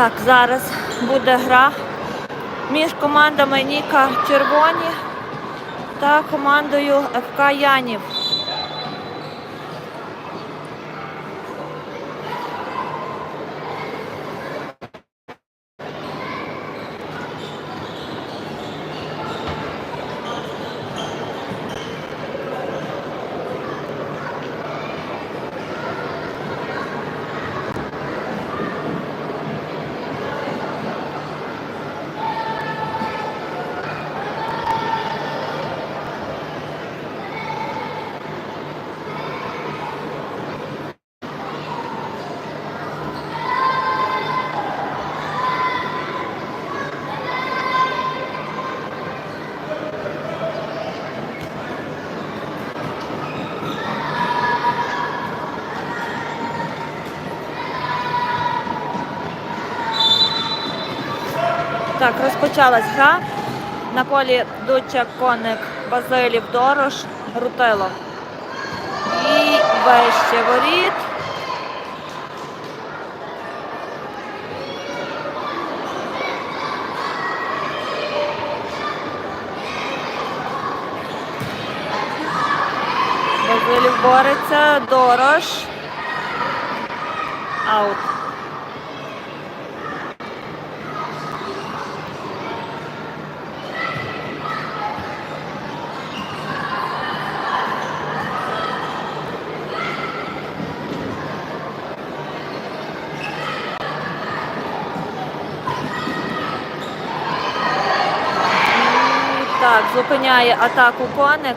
Так, зараз буде гра між командами Ніка Червоні та командою ФК Янів. Так, розпочалась гра. На полі Дуча, Коник, Базилів, Дорош, Рутило. І вище воріт. Базилів бореться, Дорош. Аут. І Так, зупиняє атаку коник.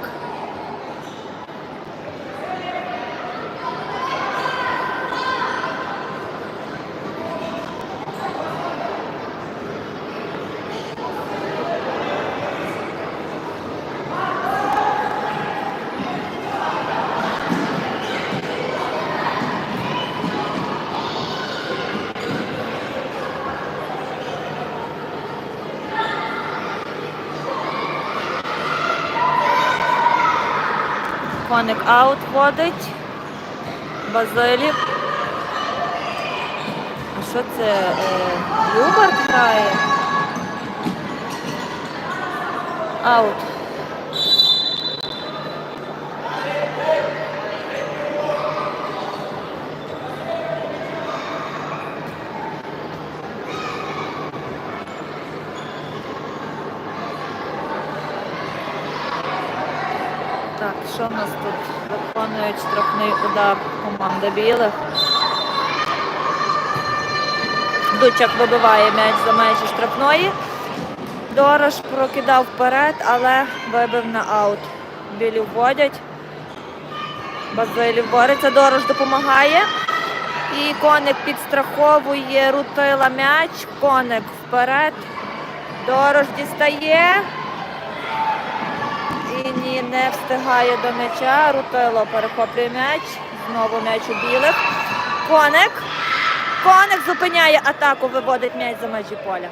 Коник аут вводить. Базилів. А що це? Е, грає? Аут. Що в нас? Виконують штрафний удар команда білих. Дучак вибиває м'яч за межі штрафної. Дорош прокидав вперед, але вибив на аут. Білі вводять. Базилів бореться, Дорош допомагає. І коник підстраховує, рутила м'яч. Коник вперед. Дорош дістає. Не встигає до м'яча. Рутило перехоплює м'яч. Знову м'яч у білих. Коник. Коник зупиняє атаку, виводить м'яч за межі поля.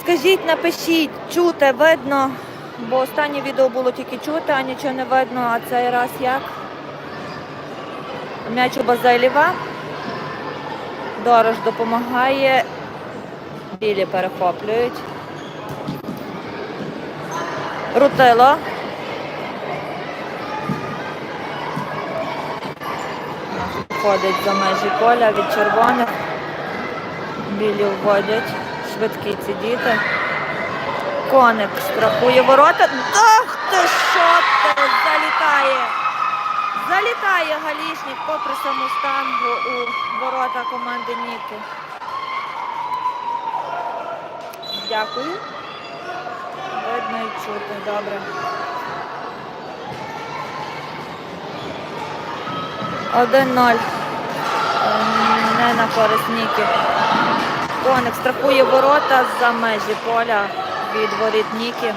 Скажіть, напишіть, чути, видно, бо останнє відео було тільки чути, а нічого не видно, а цей раз як? М'яч у Базилєва. Дорож допомагає. Білі перехоплюють. Рутило. Ходить за межі поля від червоних. Білі вводять. Швидкі ці діти. Коник страхує ворота. Ах ти що ти! Залітає! Залітає галішник попри саму штангу у ворота команди Ніки. Дякую. Видно і чути, добре. Один ноль. Ем, Не на користь Ніки. Коник страхує ворота за межі поля від воріт Ніки.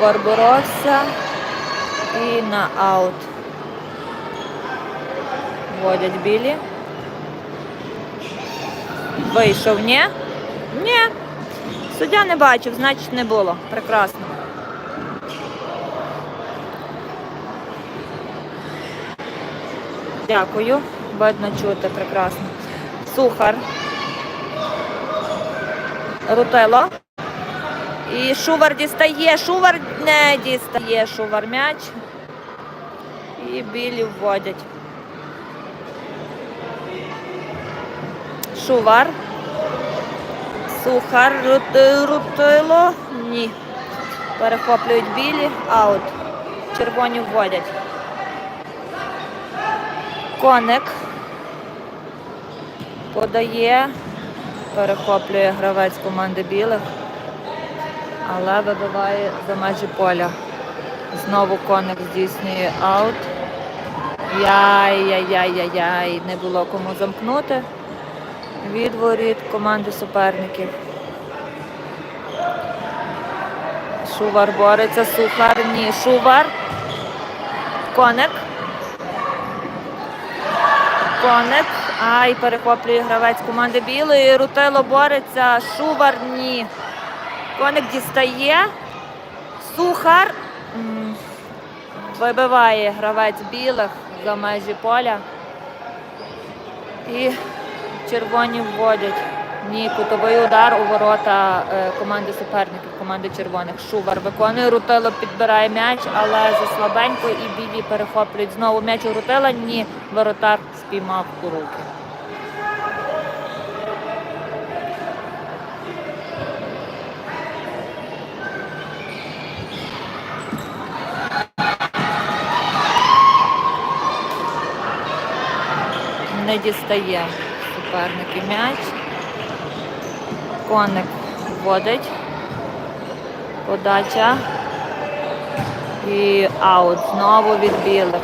Боровся і на аут. Вводять білі. Вийшов, ні? Ні. Суддя не бачив, значить не було. Прекрасно. Дякую. Видно чути прекрасно. Сухар. Рутело. І Шувар дістає. Шувар не дістає. Шувар м'яч. І білі вводять. Шувар. Сухар. Рутило. Ні. Перехоплюють білі. Аут. Червоні вводять. Коник. Подає. Перехоплює гравець команди білих. Але вибиває за межі поля. Знову коник здійснює аут. Яй-яй-яй-яй-яй. Не було кому замкнути. Відворіт команди суперників. Шувар бореться, сухар. Ні, Шувар. Коник. Коник. Ай, перехоплює гравець команди білої. Рутило бореться. Шувар ні. Коник дістає. Сухар. Вибиває гравець білих за межі поля. І червоні вводять. Ні, кутовий удар у ворота е, команди суперників, команди червоних. Шувар виконує, Рутило підбирає м'яч, але заслабенько і білі перехоплюють. Знову м'яч у Рутила. Ні, воротар спіймав у руки. Не дістає суперники м'яч. Коник вводить. Подача. І аут. Знову від білих.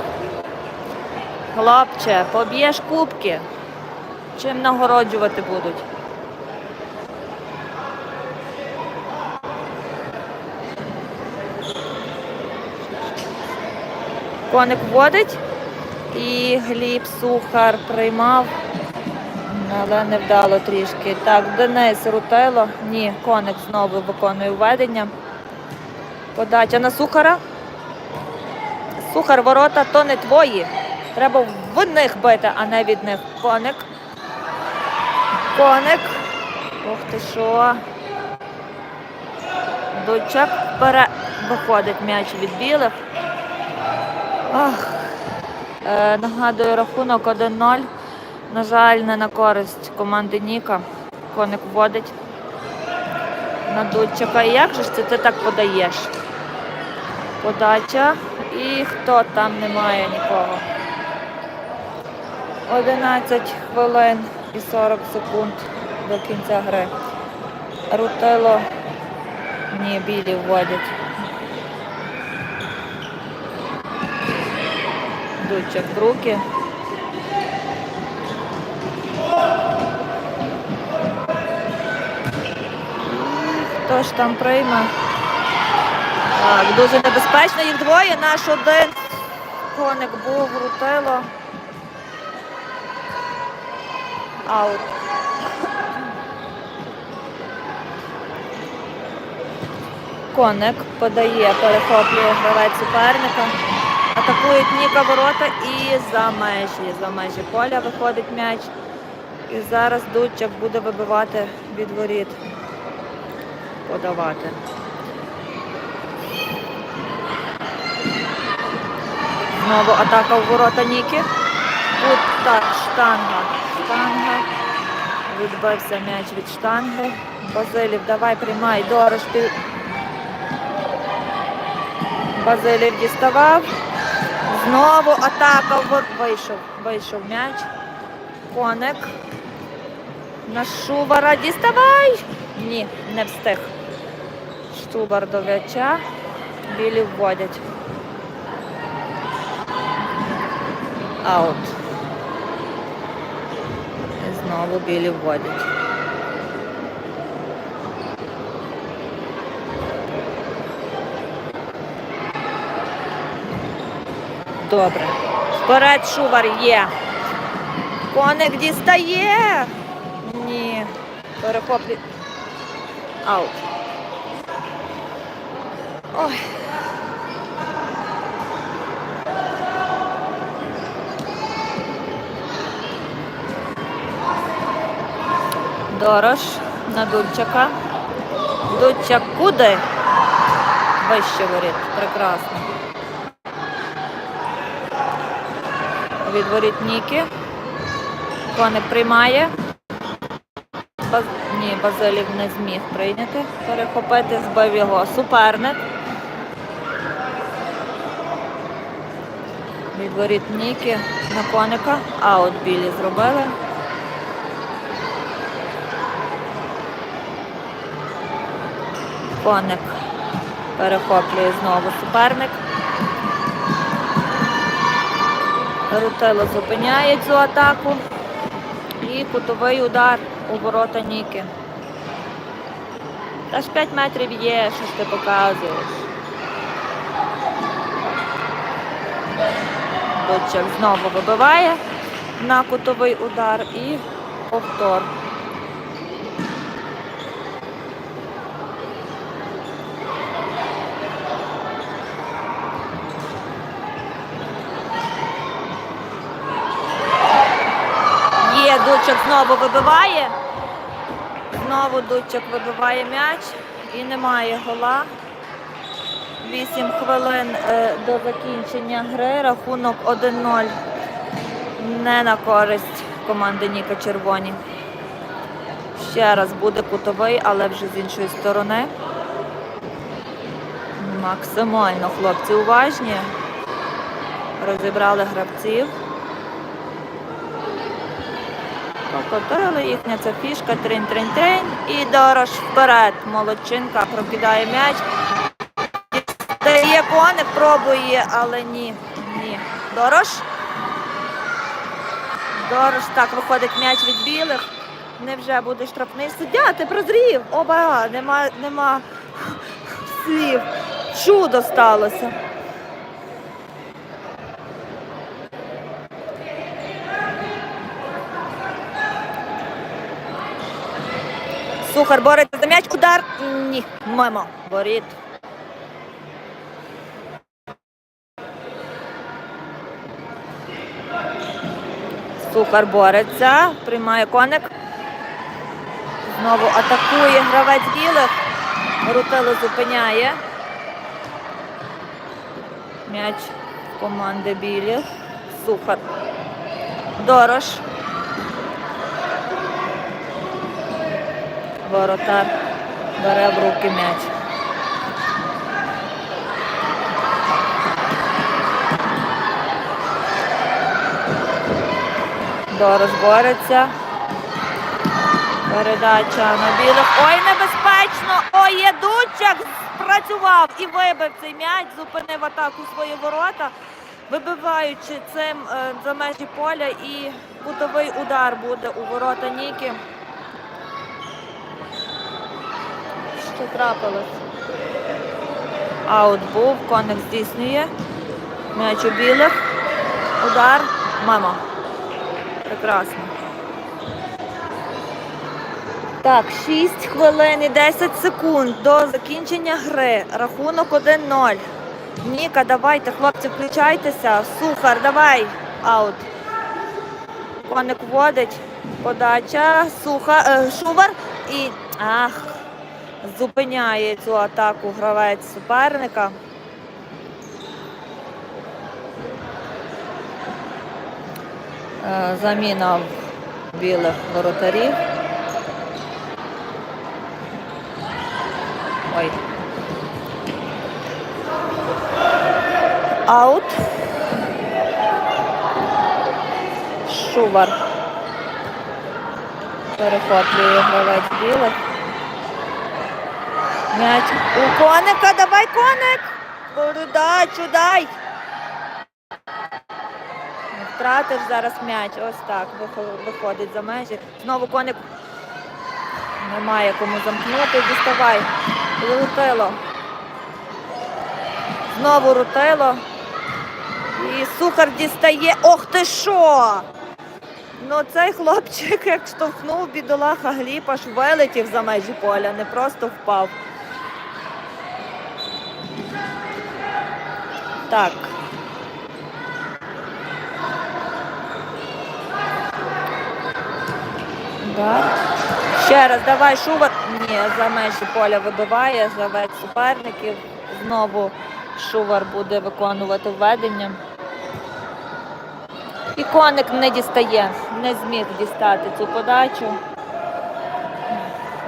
Хлопче, поб'єш кубки. Чим нагороджувати будуть? Коник вводить. І Гліб Сухар приймав, але невдало трішки. Так, Денис Рутело. Ні, коник знову виконує введення. Подача на Сухара. Сухар, ворота то не твої. Треба в них бити, а не від них. Коник. Коник. Ох ти що. Дучак вперед. Виходить м'яч від білих. Ах. Е, нагадую, рахунок 1-0. На жаль, не на користь команди Ніка. Коник вводить на Дудчика. І як же ж це ти так подаєш? Подача. І хто там немає нікого. 11 хвилин і 40 секунд до кінця гри. Рутило. Ні, білі вводять. Дучик в руки. Хто ж там прийме? Так, дуже небезпечно. Їх двоє. Наш один коник був рутило. Аут. Коник подає, перехоплює гравець суперника. Атакують Ніка ворота і за межі. За межі поля виходить м'яч. І зараз Дудчак буде вибивати від воріт. Подавати. Знову атака в ворота Ніки. Тут так, штанга. Штанга. Відбився м'яч від штанги. Базилів, давай приймай. Дорож. Базилів діставав. Знову атака. Вийшов. Вийшов м'яч. Коник. На Шубара діставай. Ні, не встиг. Штубар до м'яча. Білі вводять. Аут. Знову білі вводять. Добре. Вперед шувар є. Коник дістає. Ні. Перехоплює. Аут. Ой. Дорош на Дудчака. Дудчак куди? Вище воріт. Прекрасно. Від Ніки. Коник приймає. Баз... Ні, Базилів не зміг прийняти. Перехопити, збив його суперник. Від воріт Ніки на коника. Аут білі зробили. Коник перехоплює знову суперник. Рутило зупиняє цю атаку. І кутовий удар у ворота Ніки. Та ж 5 метрів є, що ж ти показуєш. Дочек знову вибиває на кутовий удар і повтор. Є, Дучок знову вибиває. Знову Дучок вибиває м'яч і немає гола. 8 хвилин е, до закінчення гри. Рахунок 1-0. Не на користь команди Ніка Червоні. Ще раз буде кутовий, але вже з іншої сторони. Максимально хлопці уважні. Розібрали гравців. Покотили їхня ця фішка, трин-трин-трин. І Дорош вперед. Молодчинка прокидає м'яч. Дає коник, пробує, але ні. Ні. Дорош. Дорош. Так, виходить м'яч від білих. Невже буде штрафний суддя? Ти прозрів. Оба, нема, нема слів. Чудо сталося. Сухар бореться за м'яч. Удар. Ні. Мимо. Воріт. Сухар бореться. Приймає коник. Знову атакує гравець білих. Рутило зупиняє. М'яч команди білих. Сухар. Дорош. Воротар бере в руки м'яч. Дорож бореться. Передача на білих. Ой, небезпечно! Ой, Єдучак спрацював і вибив цей м'яч, зупинив атаку свої ворота, вибиваючи цим е, за межі поля і кутовий удар буде у ворота Ніки. Що трапилось? Аут був, коник здійснює. М'яч у білих. Удар. Мама. Прекрасно. Так, 6 хвилин і 10 секунд до закінчення гри. Рахунок 1-0. Ніка, давайте, хлопці, включайтеся. Сухар, давай. Аут. Коник вводить. Подача. Суха. Е, шувар. І. Ах. Зупиняє цю атаку гравець суперника. Е, Заміна білих воротарів. Ой. Аут. Шувар. Перехоплює гравець білих. М'яч у коника, давай коник! Передачу дай! Втратиш зараз м'яч. Ось так виходить за межі. Знову коник немає кому замкнути. Діставай. Рутило. Знову рутило. І сухар дістає. Ох ти що! Ну, цей хлопчик, як штовхнув бідолаха Гліб, аж вилетів за межі поля, не просто впав. Так. Удар. Ще раз, давай Шувар. Ні, за межі поля вибиває, завець суперників. Знову Шувар буде виконувати введення. І коник не дістає, не зміг дістати цю подачу.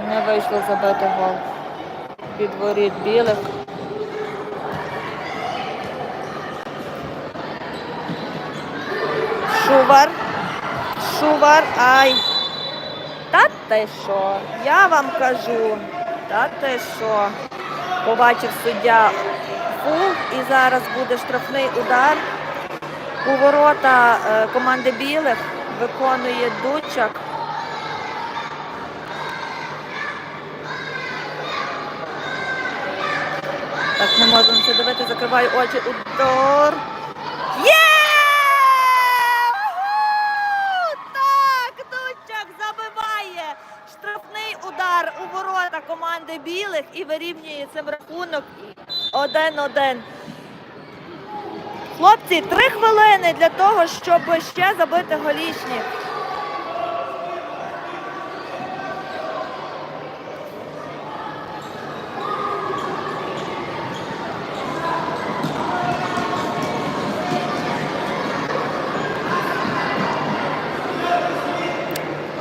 Не вийшло забити гол. Від воріт білих. Шувар. Шувар. Ай. Та ти що? Я вам кажу. Та ти що? Побачив суддя фул і зараз буде штрафний удар. У ворота е, команди білих виконує Дучак. Так, не можу на це дивити, закриваю очі. Удар. Є! Уху! Так, Дучак забиває. Штрафний удар у ворота команди білих і вирівнює цим рахунок 1-1. Хлопці, три хвилини для того, щоб ще забити голішні.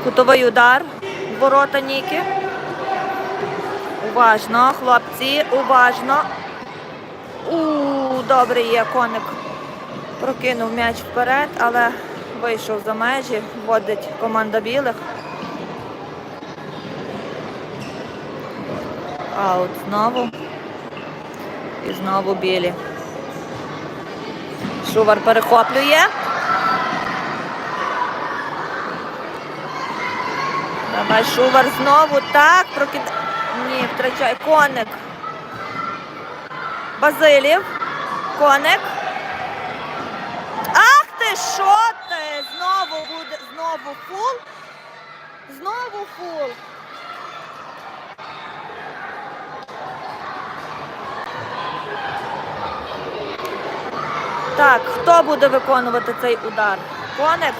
Кутовий удар. Ворота Ніки. Уважно, хлопці, уважно. У, добре є коник. Прокинув м'яч вперед, але вийшов за межі, вводить команда білих. Аут знову. І знову білі. Шувар перехоплює. Давай Шувар знову так прокидає. Ні, втрачає. Коник. Базилів. Коник. Ах ти, що ти? Знову буде, знову фул. Знову фул. Так, хто буде виконувати цей удар? Коник?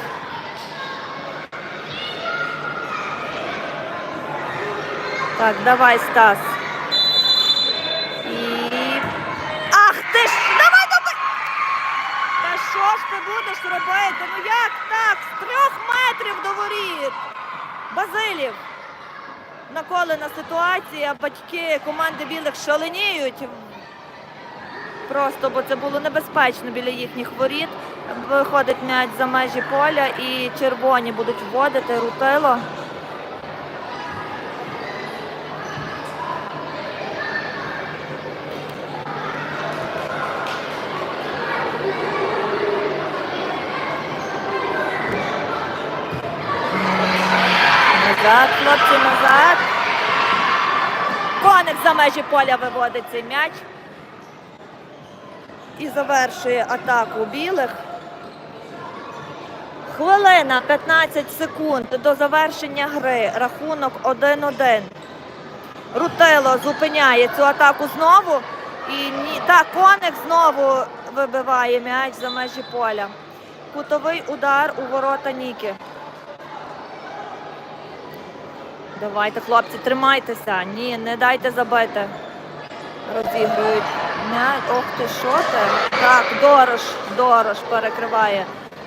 Так, давай, Стас. І... Ах ти ж! Давай, давай! Та що ж ти будеш робити? Ну як так? З трьох метрів до воріт. Базилів. Наколена ситуація, батьки команди білих шаленіють. Просто, бо це було небезпечно біля їхніх воріт. Виходить м'яч за межі поля і червоні будуть вводити рутило. Назад, хлопці, назад. Коник за межі поля виводить цей м'яч. І завершує атаку білих. Хвилина 15 секунд до завершення гри. Рахунок 1-1. Рутило зупиняє цю атаку знову. І. Так, коник знову вибиває м'яч за межі поля. Кутовий удар у ворота Ніки. Давайте, хлопці, тримайтеся. Ні, не дайте забити. Розігрують. м'яч. Ох ти, що ти? Так, Дорош, Дорош перекриває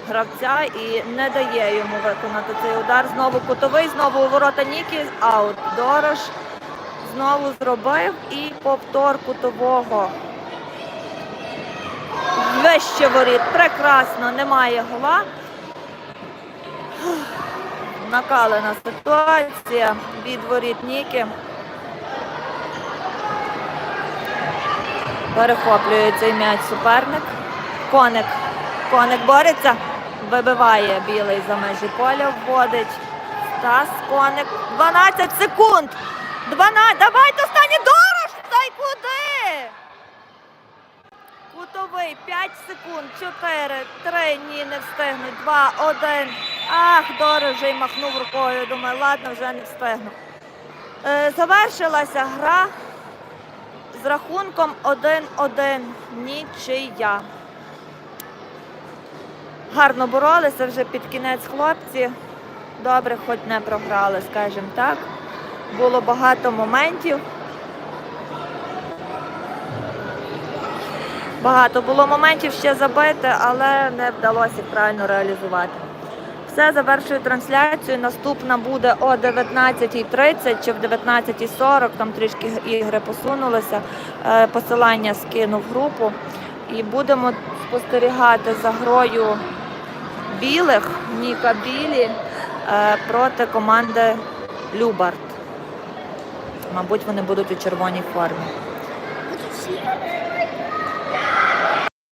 гравця і не дає йому виконати цей удар. Знову кутовий, знову у ворота Ніки. Аут. Дорош знову зробив і повтор кутового. Вище воріт. Прекрасно, немає гола. Накалена ситуація від воріт Ніки. Перехоплює цей м'яч суперник. Коник. Коник бореться. Вибиває білий за межі поля, вводить. Стас, коник. 12 секунд. 12. Давайте останній дорож! Та й куди? Кутовий 5 секунд, 4, 3, ні, не встигнуть, 2, 1. Ах, Дори вже й махнув рукою. Думаю, ладно, вже не встигну. Е, завершилася гра з рахунком 1-1. Нічия. Гарно боролися вже під кінець хлопці. Добре, хоч не програли, скажімо так. Було багато моментів. Багато було моментів ще забити, але не вдалося їх правильно реалізувати. Все, завершую трансляцію. Наступна буде о 19.30 чи в 19.40. Там трішки ігри посунулися. Е, Посилання скину в групу. І будемо спостерігати за грою білих, Ніка Білі е, проти команди Любарт. Мабуть, вони будуть у червоній формі.